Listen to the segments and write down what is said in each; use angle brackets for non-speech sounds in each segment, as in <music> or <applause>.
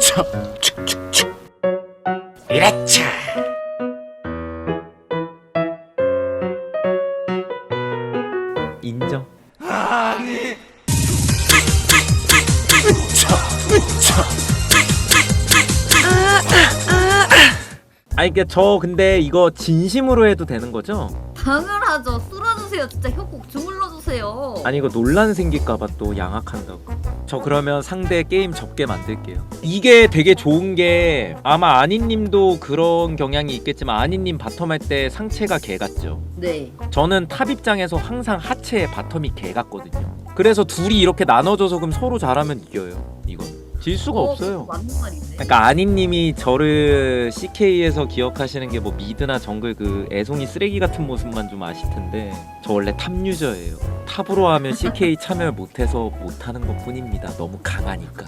차, 차, 차, 차. 이라차. 인정. 아니 그저 근데 이거 진심으로 해도 되는 거죠? 당연하죠. 쓸어주세요. 진짜 협곡 주물러주세요. 아니 이거 논란 생길까봐 또 양악한다고. 저 그러면 상대 게임 접게 만들게요. 이게 되게 좋은 게 아마 아니님도 그런 경향이 있겠지만 아니님 바텀 할 때 상체가 개 같죠. 네. 저는 탑 입장에서 항상 하체에 바텀이 개 같거든요. 그래서 둘이 이렇게 나눠줘서 그럼 서로 잘하면 이겨요. 이건 질 수가 어, 없어요. 맞는 말인데. 그러니까 아니님이 저를 CK에서 기억하시는 게 뭐 미드나 정글 그 애송이 쓰레기 같은 모습만 좀 아실 텐데 저 원래 탑 유저예요. 탑으로 하면 CK <laughs> 참여 못해서 못하는 것 뿐입니다. 너무 강하니까.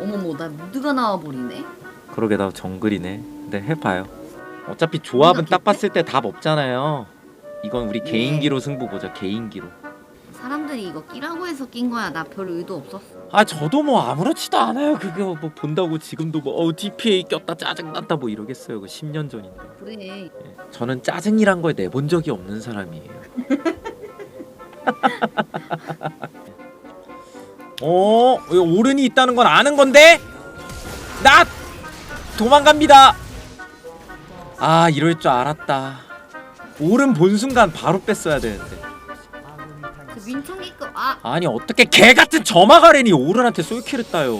어머머, 나 무드가 나와버리네. 그러게 나 정글이네. 근데 해봐요. 어차피 조합은 딱 봤을 때 답 없잖아요. 이건 우리 네. 개인기로 승부 보자. 개인기로. 사람들이 이거 끼라고 해서 낀 거야. 나 별 의도 없었어. 아 저도 뭐 아무렇지도 않아요. 그거 뭐 본다고 지금도 뭐 어, DPA 꼈다 짜증났다 뭐 이러겠어요. 그 10년 전인데. 그래. 예. 저는 짜증이란 걸 내본 적이 없는 사람이에요. <laughs> 어, 오른이 있다는 건 아는 건데? 나 도망갑니다. 아, 이럴 줄 알았다. 오른 본 순간 바로 뺐어야 되는데. 그 민청기급 아 아니 어떻게 개 같은 저마가렌이 오른한테 솔킬을 따요?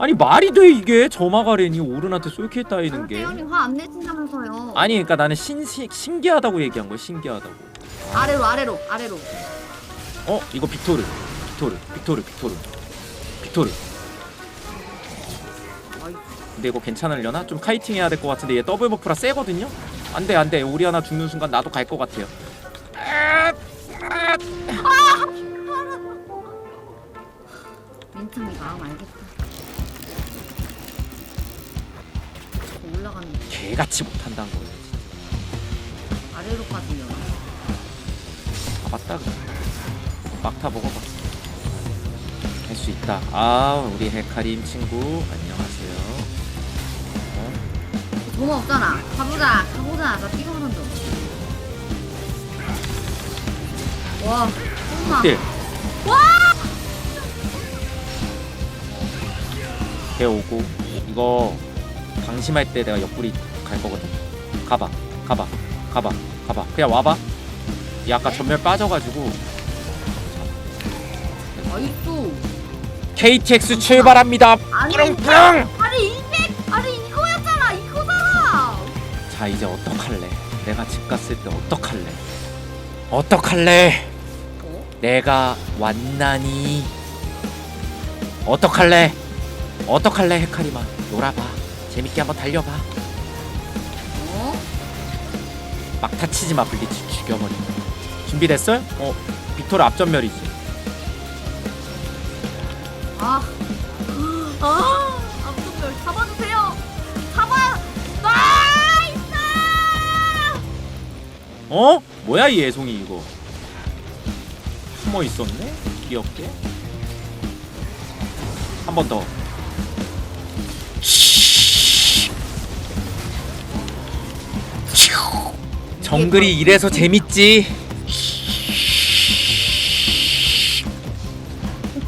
아니 말이 돼 이게 저마가렌이 오른한테 솔킬 따이는 게? 상대형이 화 안 내신다면서요. 아니 그러니까 나는 신, 신 신기하다고 얘기한 거야 신기하다고. 아래로 아래로 아래로. 어 이거 빅토르 빅토르 빅토르 빅토르 빅토르 근데 이거 괜찮으려나? 좀 카이팅 해야 될 것 같은데 얘 더블 버프라 세거든요? 안돼 안돼 우리 하나 죽는 순간 나도 갈 것 같아요 못한다는 거예요 아래로 빠지면 아 맞다 그래 막타 먹어봐 할수 있다 아 우리 헤카림 친구 안녕하세요 어? 돈 없잖아. 가보자 가보자. 나 피곤한 좀. 와. 엄마. 딜개 오고 이거 방심할 때 내가 옆구리 갈 거거든. 가봐 가봐 가봐 가봐. 그냥 와봐. 얘 아까 전멸 빠져가지고. 아이또 KTX 출발합니다. 아니 뿌렁뿌렁 아니 200 아니 이거였잖아. 이거잖아. 자 이제 어떡할래? 내가 집 갔을 때 어떡할래? 어떡할래? 어? 내가 왔나니? 어떡할래? 어떡할래 헤카리마? 놀아봐. 재밌게 한번 달려봐 막 다치지 마 블리츠 죽여버려 준비됐어요? 어 빅토르 앞전멸이지 아. 아. 앞쪽별 잡아주세요. 잡아. 나이스. 어? 뭐야 이 애송이 이거 숨어 있었네 귀엽게 한 번더 정글이 이래서 재밌지.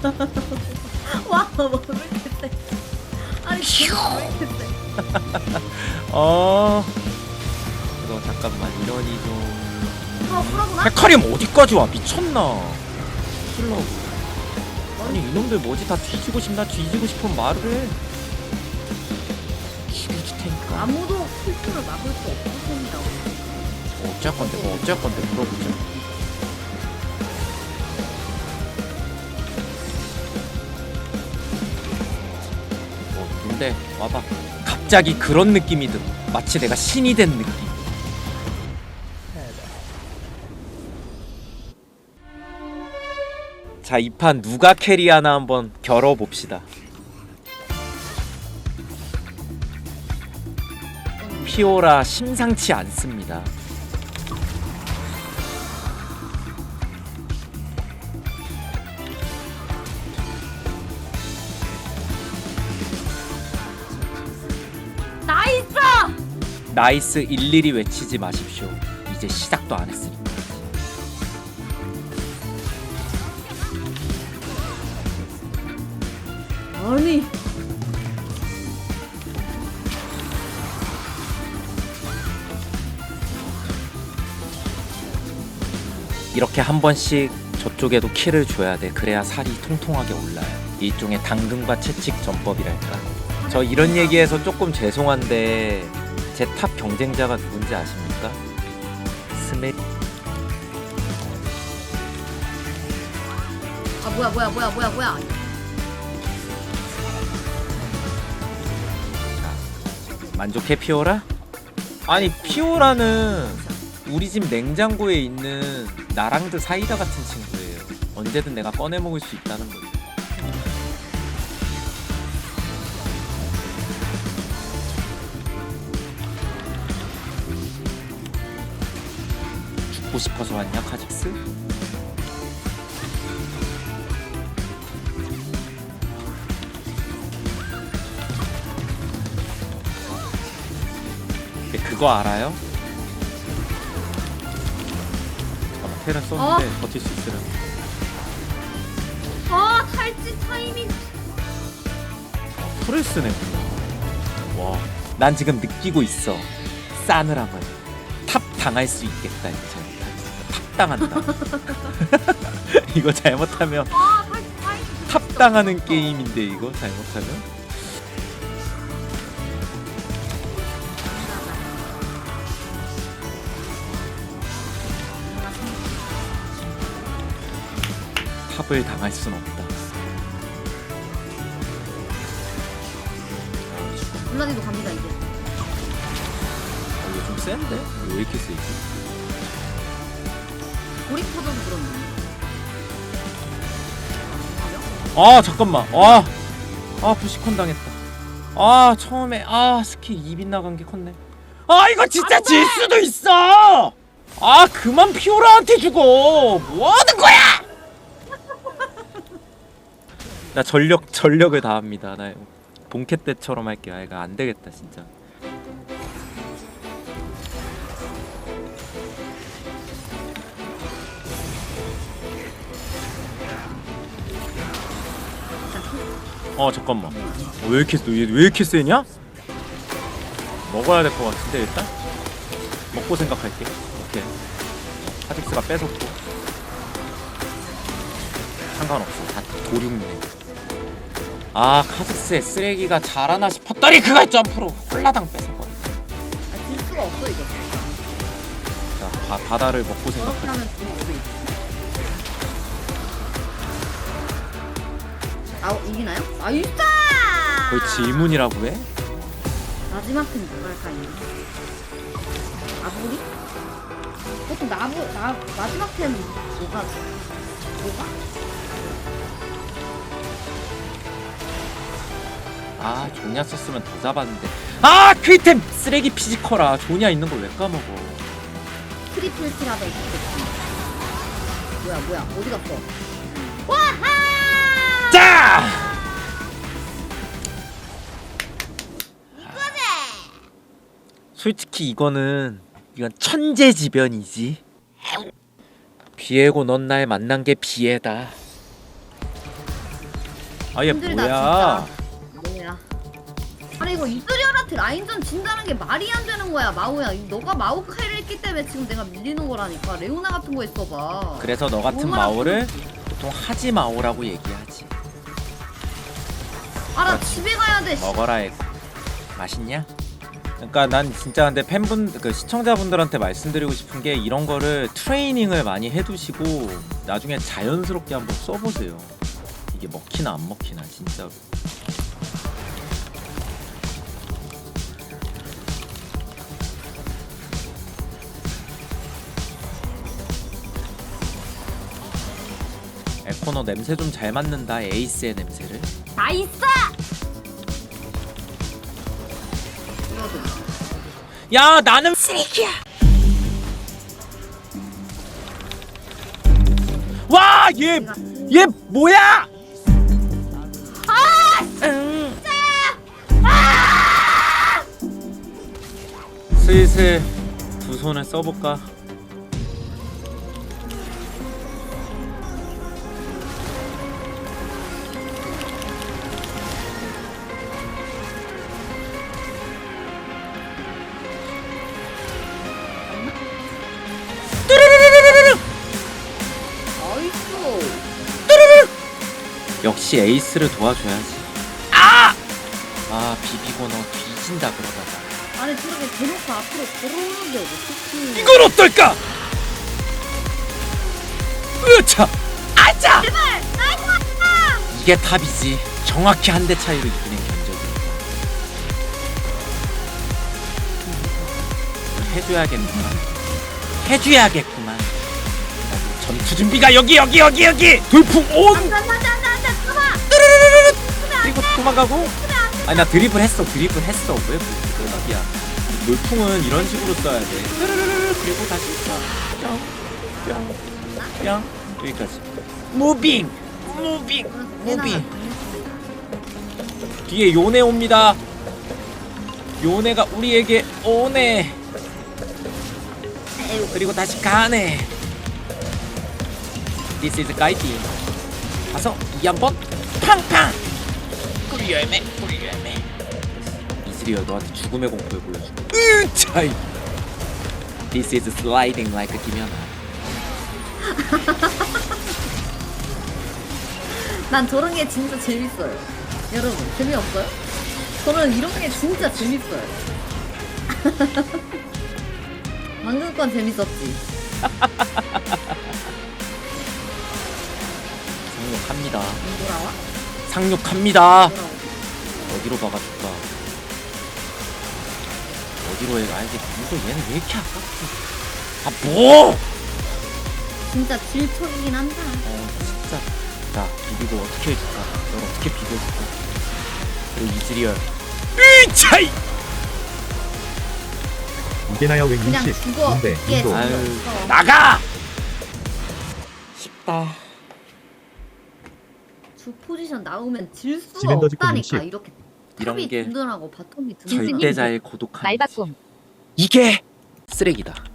<laughs> 와, 뭐 이렇게 세? 아니, 이렇게 세? <laughs> 어. 이거 잠깐만 이러니 좀. 아. 헤카림 어디까지 와? 미쳤나? 킬러. 아니 이놈들 뭐지? 다 뒤지고 싶나 뒤지고 싶으면 말을 해. 죽여줄 테니까. 아무도 필수를 막을 수 없을 겁니다. 뭐 어쩔 건데 뭐 어쩔 건데 물어보자. 뭐 근데 와봐. 갑자기 그런 느낌이 들어 마치 내가 신이 된 느낌. 자 이 판 누가 캐리하나 한번 겨뤄봅시다. 피오라 심상치 않습니다 나이스 일일이 외치지 마십시오. 이제 시작도 안 했으니까. 아니 이렇게 한 번씩 저쪽에도 키를 줘야 돼. 그래야 살이 통통하게 올라요. 일종의 당근과 채찍 전법이랄까. 저 이런 얘기해서 조금 죄송한데 제 탑 경쟁자가 누군지 아십니까? 스메 아 뭐야 뭐야 뭐야 뭐야 뭐야 만족해 피오라? 아니 피오라는 우리 집 냉장고에 있는 나랑드 사이다 같은 친구예요. 언제든 내가 꺼내 먹을 수 있다는. 죽 싶어서 왔냐 카직스? 네, 그거 알아요? 잠깐만 테란 썼는데 버틸 수 있으려나? 아 탈지 타이밍 프레스네. 와, 난 지금 느끼고 있어. 싸늘함을 탑 당할 수 있겠다 잘못하면 탑 당한다. <laughs> 이거 잘못하면 아 탈지 타이밍 탑 당하는 게임인데 이거 잘못하면 탑을 당할 순 없다. 블라디도 갑니다 이제 아, 이거 좀 센데? 왜 이렇게 세지? 터져서 그런데 아 잠깐만. 아, 아 부시콘 당했다. 아 처음에 아 스킬 2빗 나간 게 컸네. 아 이거 진짜 질 수도 있어! 아 그만 피오라한테 주고 뭐 하는 거야! <laughs> 나 전력 전력을 다합니다. 나 본캐 때처럼 할게요. 아 이거 안 되겠다 진짜 어 잠깐만. 어, 왜 이렇게 세- 얘왜 이렇게 세냐? 먹어야 될 것 같은데 일단? 먹고 생각할게. 오케이. 카직스가 뺏었고. 상관없어. 다 도륙네. 아 카직스의 쓰레기가 잘하나 싶었더니 그걸 점프로 홀라당 뺏어버려 아질 수가 없어 이거. 자 바, 바다를 먹고 생각할게 하면 있어 아 이기나요? 나이스 거의 질문이라고 해? 마지막 템 뭐랄까요? 나부리? 보통 나부 나 마지막 템 뭐가 뭐가? 아 조냐 썼으면 더 잡았는데 아 크리템 쓰레기 피지컬아 조냐 있는 걸 왜 까먹어 트리플 티라도 있겠지. 뭐야 뭐야 어디 갔어? 와하! 솔직히 이거는 이건 천재지변이지. 비에고 넌 날 만난 게 비애다. 아 얘 힘들다, 뭐야? 뭐야? 아니 이거 이즈리얼한테 라인전 진다는 게 말이 안 되는 거야 마오야. 이- 너가 마오카이를 했기 때문에 지금 내가 밀리는 거라니까. 레오나 같은 거 했어봐. 그래서 너 같은 얼마나 마오를 보통 하지 마오라고 얘기하지. 아나 집에 가야 돼. 씨. 먹어라 해. 맛있냐? 그러니까 난 진짜 근데 팬분 그 시청자분들한테 말씀드리고 싶은 게 이런 거를 트레이닝을 많이 해두시고 나중에 자연스럽게 한번 써보세요. 이게 먹히나 안 먹히나 진짜로. 에코너 냄새 좀 잘 맡는다 에이스의 냄새를. 나이스! 야 나는 쓰레기야. 와얘얘 뭐야? 슬슬 두 손을 써볼까? 역시 에이스를 도와줘야지. 아! 아 비비고 너 뒤진다 그러다가. 아니 저렇게 대놓고 앞으로 걸어오는데 어떡해. 이건 어떨까? 으차! 아자! 제발! 나이스! 이게 탑이지. 정확히 한 대 차이로 이기는 견적이니까. 해줘야겠구만. 해줘야겠구만. 전투 준비가 여기 여기 여기 여기 돌풍 온. 안돼 안돼 잠깐만! 그리고 도망가고. 아니 나 드리블 했어 드리블 했어 왜 불가이야 돌풍은 이런 식으로 써야 돼. 그리고 다시 뿅뿅뿅 여기까지. 무빙 무빙 무빙. 뒤에 요네 옵니다. 요네가 우리에게 오네. 그리고 다시 가네. This is 가이팅. 가서 이 한번 팡팡. 우리 열매, 우리 열매. 이슬이야 너한테 죽음의 공포를 보여줄게. 으차이. This is sliding like 김연아. <laughs> 난 저런 게 진짜 재밌어요. 여러분 재미없어요? 저는 이런 게 진짜 재밌어요. <laughs> 방금 건 재밌었지. 상륙합니다. 돌아와? 상륙합니다. 어디로 박아줄까? 어디로 해? 아 이게 이거 얘는 왜 이렇게 아깝지? 아 뭐? 진짜 질척이긴 한다. 어 진짜. 자 비비고 어떻게 해줄까? 널 어떻게 비벼줄까? 그리고 이즈리얼. 으차이. 이게나야 왜 그냥 20? 죽어. 근데 이게 인도 아유. 재미없어. 나가. 쉽다. 주 포지션 나오면 질 수가 없다니까 60. 이렇게 이런 탑이 게 든든하고 바텀이 든든하고 절대자의 고독함. 말바꿈 이게 쓰레기다.